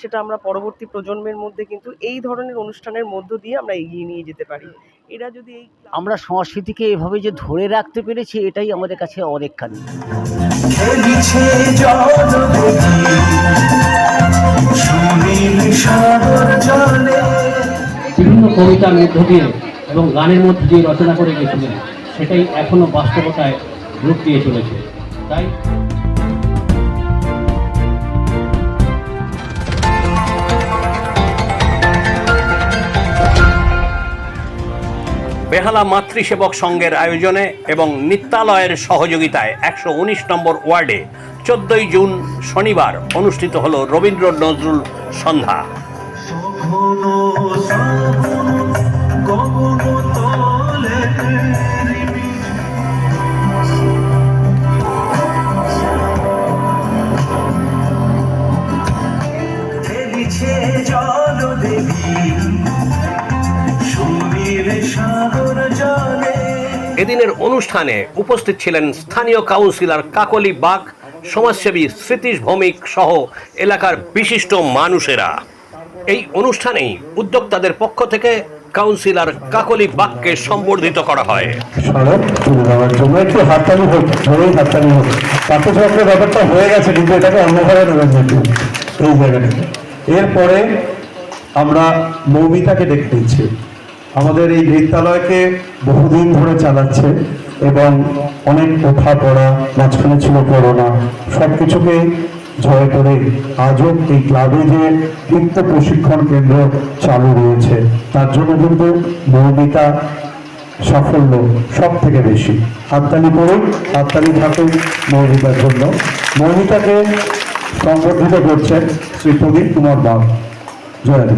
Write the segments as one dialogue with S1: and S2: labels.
S1: সেটা আমরা পরবর্তী প্রজন্মের মধ্যে কিন্তু এই ধরনের অনুষ্ঠানের মধ্য দিয়ে আমরা এগিয়ে নিয়ে যেতে পারি। এরা যদি এই
S2: আমরা সংস্কৃতিকে এভাবে যে ধরে রাখতে পেরেছি এটাই আমাদের কাছে অনেকখানি।
S3: বিভিন্ন কবিতার মধ্য দিয়ে এবং গানের মধ্য দিয়ে রচনা করে গেছিলেন সেটাই এখনও বাস্তবতায় রূপ দিয়ে চলেছে। তাই
S4: বেহালা মাতৃসেবক সংঘের আয়োজনে এবং নিত্যালয়ের সহযোগিতায় একশো উনিশ নম্বর ওয়ার্ডে চোদ্দই জুন শনিবার অনুষ্ঠিত হল রবীন্দ্র নজরুল সন্ধ্যা। এদিনের অনুষ্ঠানে উপস্থিত ছিলেন স্থানীয় কাউন্সিলর কাকলি বাগ, সমাজসেবী স্মৃতিশ ভৌমিক সহ এলাকার বিশিষ্ট মানুষেরা। এই অনুষ্ঠানেই উদ্যোক্তাদের পক্ষ থেকে কাউন্সিলর কাকলি বাগকে সম্বর্ধিত করা হয়।
S5: ব্যাপারটা হয়ে গেছে এরপরে আমরা মৌমিতাকে নিচ্ছি আমাদের এই নৃত্যালয়কে বহুদিন ধরে চালাচ্ছে এবং অনেক ওঠা পড়া, মাঝখানে ছিল করোনা সব কিছুকে জয় করে আজও এই ক্লাবে যে নৃত্য প্রশিক্ষণ কেন্দ্র চালু রয়েছে, তার জন্য কিন্তু মৌমিতা সাফল্য সব থেকে বেশি। হাততালি করুন হাততালি থাকুন মৌমিতার জন্য। মৌমিতাকে সংবর্ধিত করছেন শ্রী প্রদীপ কুমার বাগ। জয়াদি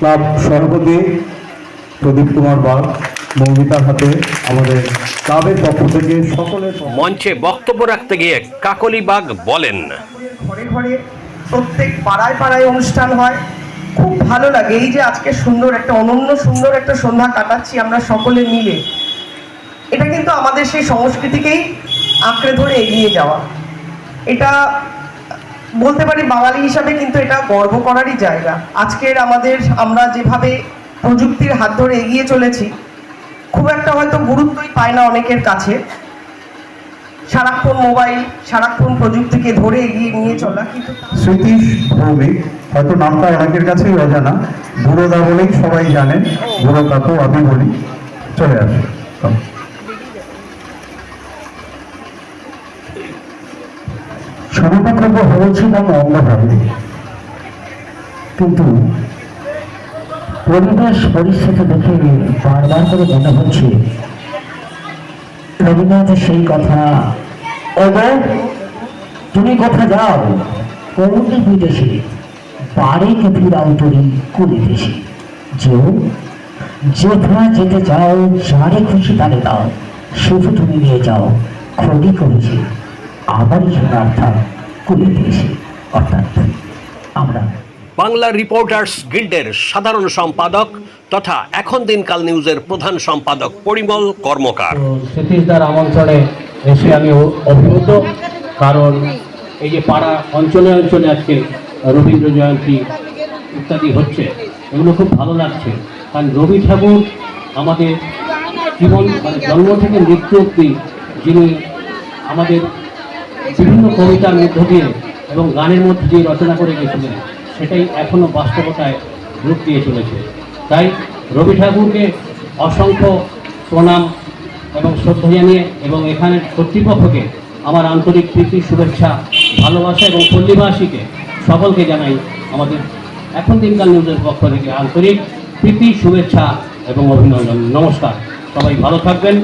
S5: ক্লাব সভাপতি প্রদীপ কুমার বাগ মৌমিতার হাতে আমাদের ক্লাবের পক্ষ থেকে সকলের
S4: মঞ্চে বক্তব্য রাখতে গিয়ে কাকলি বাগ বলেন।
S1: ঘরে ঘরে প্রত্যেক পাড়ায় পাড়ায় অনুষ্ঠান হয়। খুব ভালো লাগে এই যে আজকে সুন্দর একটা অনন্য সুন্দর একটা সন্ধ্যা কাটাচ্ছি আমরা সকলে মিলে। এটা কিন্তু আমাদের সেই সংস্কৃতিকেই আঁকড়ে ধরে এগিয়ে যাওয়া। এটা বলতে পারি বাঙালি হিসাবে কিন্তু এটা গর্ব করারই জায়গা। আজকের আমাদের, আমরা যেভাবে প্রযুক্তির হাত ধরে এগিয়ে চলেছি, খুব একটা হয়তো গুরুত্বই পায় না অনেকের কাছে। সারাক্ষণ মোবাইল, সারাক্ষণ প্রযুক্তিকে ধরে এগিয়ে নিয়ে চলা, কিন্তু তা-
S5: স্মৃতিশ ভৌমিক, হয়তো নামটা অনেকের কাছেই অজানা। বুড়োদা বলেই সবাই জানেন বুড়ো কাকু আমি বলি। চলে আসে সর্বপ্রথম হয়েছিলাম অঙ্গভাবে কিন্তু পরিবেশ পরিস্থিতি দেখে বারবার করে মনে হচ্ছে রবীন্দ্রনাথের সেই কথা, ওগো, তুমি কথা যাও? কৌটি বিদেশে? বাড়ি কে ফিরাও তরি কুলি দেশে যেও যেথা যেতে চাও, যারে খুশি তারে দাও। শুধু তুমি নিয়ে যাও। ক্ষতি করেছে। থাক কুলি দেশে অর্থাৎ আমরা
S4: বাংলা রিপোর্টার্স গিল্ডের সাধারণ সম্পাদক তথা এখন দিনকাল নিউজের প্রধান সম্পাদক পরিমল কর্মকার।
S3: তো সতীশদার আমন্ত্রণে এসে আমি অভিভূত কারণ এই যে পাড়া অঞ্চলে অঞ্চলে আজকে রবীন্দ্র জয়ন্তী ইত্যাদি হচ্ছে এগুলো খুব ভালো লাগছে। কারণ রবি ঠাকুর আমাদের জীবন মানে জন্ম থেকে মৃত্যু অব্দি যিনি আমাদের বিভিন্ন কবিতার মধ্য দিয়ে এবং গানের মধ্যে দিয়ে রচনা করে গেছিলেন, সেটাই এখনও বাস্তবতায় রূপ দিয়ে চলেছে। তাই রবি ঠাকুরকে অসংখ্য প্রণাম এবং শ্রদ্ধা জানিয়ে এবং এখানের কর্তৃপক্ষকে আমার আন্তরিক প্রীতি, শুভেচ্ছা, ভালোবাসা এবং পল্লীবাসীকে সকলকে জানাই আমাদের এখন দিনকাল নিউজের পক্ষ থেকে আন্তরিক প্রীতি, শুভেচ্ছা এবং অভিনন্দন। নমস্কার। সবাই ভালো থাকবেন।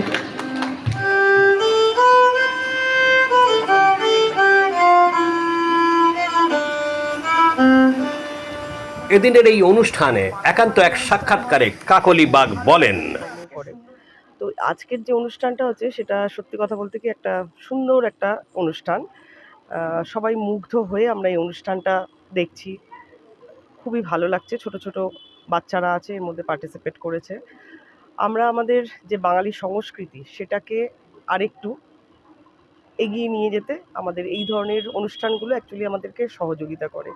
S4: এদিনের এই অনুষ্ঠানে একান্ত এক সাক্ষাৎকারে কাকলি বাগ বলেন।
S1: তো আজকের যে অনুষ্ঠানটা হচ্ছে, সেটা সত্যি কথা বলতে কি একটা সুন্দর একটা অনুষ্ঠান। সবাই মুগ্ধ হয়ে আমরা এই অনুষ্ঠানটা দেখছি। খুবই ভালো লাগছে, ছোট ছোট বাচ্চারা আছে, এর মধ্যে পার্টিসিপেট করেছে। আমরা আমাদের যে বাঙালি সংস্কৃতি, সেটাকে আরেকটু এগিয়ে নিয়ে যেতে আমাদের এই ধরনের অনুষ্ঠানগুলো অ্যাকচুয়ালি আমাদেরকে সহযোগিতা করে।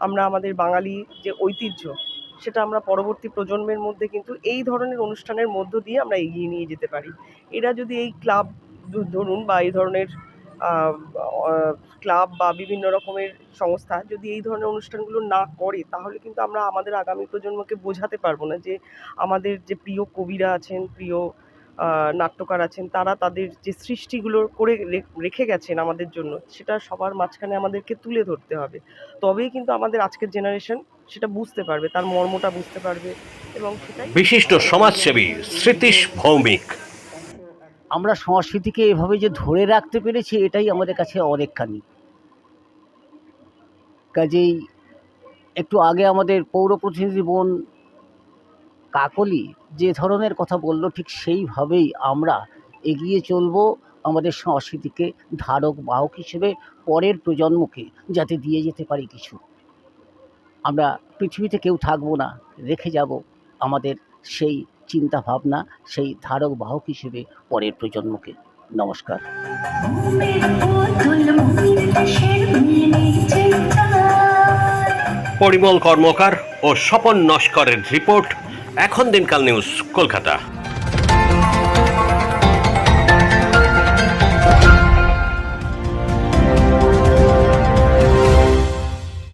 S1: আমরা আমাদের বাঙালি যে ঐতিহ্য, সেটা আমরা পরবর্তী প্রজন্মের মধ্যে কিন্তু এই ধরনের অনুষ্ঠানের মধ্য দিয়ে আমরা এগিয়ে নিয়ে যেতে পারি। এরা যদি এই ক্লাব ধরুন বা এই ধরনের ক্লাব বা বিভিন্ন রকমের সংস্থা যদি এই ধরনের অনুষ্ঠানগুলো না করে, তাহলে কিন্তু আমরা আমাদের আগামী প্রজন্মকে বোঝাতে পারব না যে আমাদের যে প্রিয় কবিরা আছেন, প্রিয় নাট্যকার আছেন তারা তাদের যে সৃষ্টিগুলো করে রেখে গেছেন আমাদের জন্য সেটা সবার মাঝখানে আমাদেরকে তুলে ধরতে হবে। তবেই কিন্তু আমাদের আজকের জেনারেশন সেটা বুঝতে পারবে তার মর্মটা বুঝতে পারবে এবং সেটাই
S4: বিশিষ্ট সমাজসেবী স্মৃতিশ ভৌমিক।
S2: আমরা সংস্কৃতিকে এভাবে যে ধরে রাখতে পেরেছি এটাই আমাদের কাছে অনেকখানি। কাজেই একটু আগে আমাদের পৌর প্রতিনিধি বোন কাকলি যে ধরনের কথা বলল, ঠিক সেইভাবেই আমরা এগিয়ে চলব আমাদের সংস্কৃতিকে ধারক, বাহক হিসেবে পরের প্রজন্মকে যাতে দিয়ে যেতে পারি কিছু। আমরা পৃথিবীতে কেউ থাকব না, রেখে যাব আমাদের সেই চিন্তা ভাবনা সেই ধারক, বাহক হিসেবে পরের প্রজন্মকে। নমস্কার।
S4: পরিমল কর্মকার ও স্বপন নস্করের রিপোর্ট এখন দিনকাল নিউজ কলকাতা।